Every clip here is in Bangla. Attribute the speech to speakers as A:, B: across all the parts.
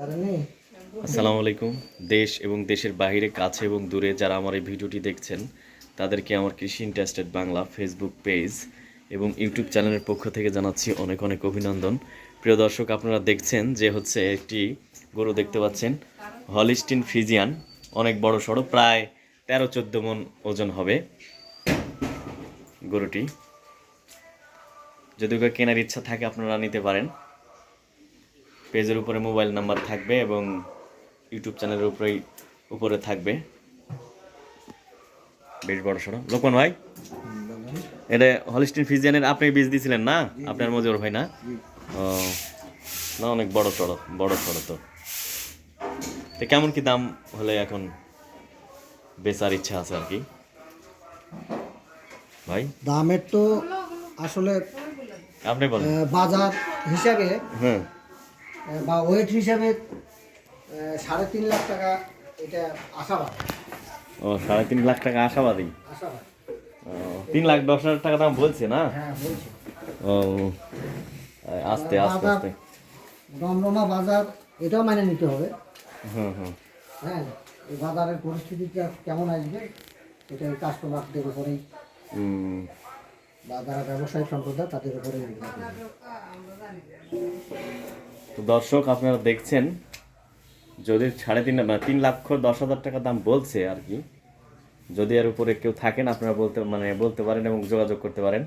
A: আসসালামু আলাইকুম। দেশ এবং দেশের বাইরে, কাছে এবং দূরে যারা আমার এই ভিডিওটি দেখছেন, তাদেরকে আমার কৃষি ইন্টারেস্টেড বাংলা ফেসবুক পেজ এবং ইউটিউব চ্যানেলের পক্ষ থেকে জানাচ্ছি অনেক অনেক অভিনন্দন। প্রিয় দর্শক, আপনারা দেখছেন যে হচ্ছে একটি গরু দেখতে পাচ্ছেন, হলিস্টিন ফিজিয়ান, অনেক বড় সড়ো, প্রায় তেরো চোদ্দ মন ওজন হবে গরুটি। যদি কেনার ইচ্ছা থাকে, আপনারা নিতে পারেন। পেজের উপরে মোবাইল নাম্বার থাকবে এবং ইউটিউব চ্যানেলের উপরেই উপরে থাকবে। বেশ বড় সড়ো। লোকমান ভাই এটা হলিস্টিন ফিজিয়ানের আপনি বীজ দিয়েছিলেন না? আপনার মজুর ভাই না? ও না অনেক বড় সড়ো বড় সড়ো তো। তো কেমন কি দাম হলে এখন বেচার ইচ্ছা আছে আর কি? ভাই?
B: দামের তো আসলে
A: আপনি বলেন।
B: বাজার হিসাবে
A: হ্যাঁ।
B: বা ওয়েট হিসাবে সাড়ে তিন লাখ টাকা এটা আশাবাদ।
A: ও সাড়ে তিন লাখ টাকা আশাবাদী।
B: আশাবাদ।
A: তিন লাখ দশ হাজার টাকা দাম বলছে না?
B: হ্যাঁ বলছি।
A: ও আস্তে আস্তে আস্তে।
B: দমদমা বাজার এটাও মানে নিতে হবে।
A: হুম হুম।
B: হ্যাঁ এই বাজারের পরিস্থিতিটা কেমন আসবে এটা কাস্টমারদের উপরেই। বা যারা ব্যবসায়ী সম্প্রদায় তাদের উপরেই।
A: তো দর্শক আপনারা দেখছেন যদি সাড়ে তিন মানে তিন লক্ষ দশ হাজার টাকা দাম বলছে আর কি যদি এর উপরে কেউ থাকেন আপনারা বলতে মানে বলতে পারেন এবং যোগাযোগ করতে পারেন।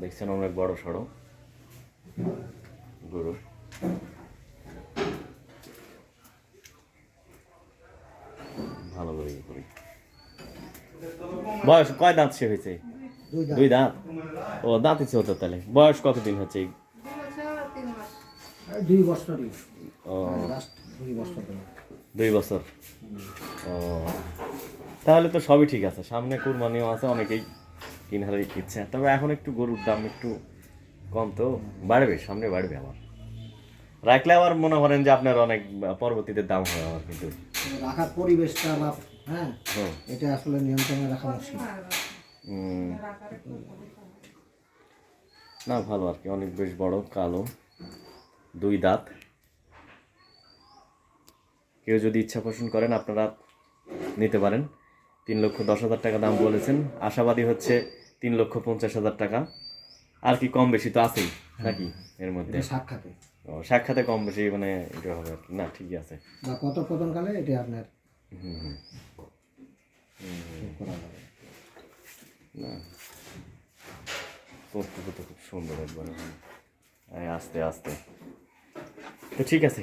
A: দেখছেন অনেক বড় সড়ো গরু। ভালো করে ইয়ে করি। বয়স কয় দাঁত সে হয়েছে?
B: দুই
A: দাঁত। ও দাঁত ইচ্ছে হতো তাহলে। বয়স কতদিন হচ্ছে?
B: দুই বছরই। লাস্ট দুই বছর
A: দুই বছর? ও। তাহলে তো সবই ঠিক আছে। সামনে কুরবানিও আছে অনেকেই কিনার ইচ্ছে তবে এখন একটু গরুর দাম একটু কম তো। বাড়বে সামনে বাড়বে আবার। রাখলে আবার মনে করেন যে আপনার অনেক পরবর্তীতে দাম হয় আবার কিন্তু।
B: রাখার পরিবেশটা বা হ্যাঁ এটা আসলে নিয়ন্ত্রণে রাখা মুশকিল
A: না ভালো আর কি। অনেক বেশ বড় কালো। দুই দাঁত। কেউ যদি ইচ্ছা পোষণ করেন আপনারা নিতে পারেন। তিন লক্ষ দশ হাজার টাকা দাম বলেছেন। আশাবাদী হচ্ছে তিন লক্ষ পঞ্চাশ হাজার টাকা। আর কি কম বেশি তো আছেই নাকি এর মধ্যে?
B: সাক্ষাতে।
A: ও, সাক্ষাতে কম বেশি মানে এটা হবে আর কি। না ঠিকই আছে।
B: বা কত এটা আপনার
A: হুম হুম। না। তো খুব সুন্দর একবারে। আস্তে আস্তে। তো ঠিক আছে।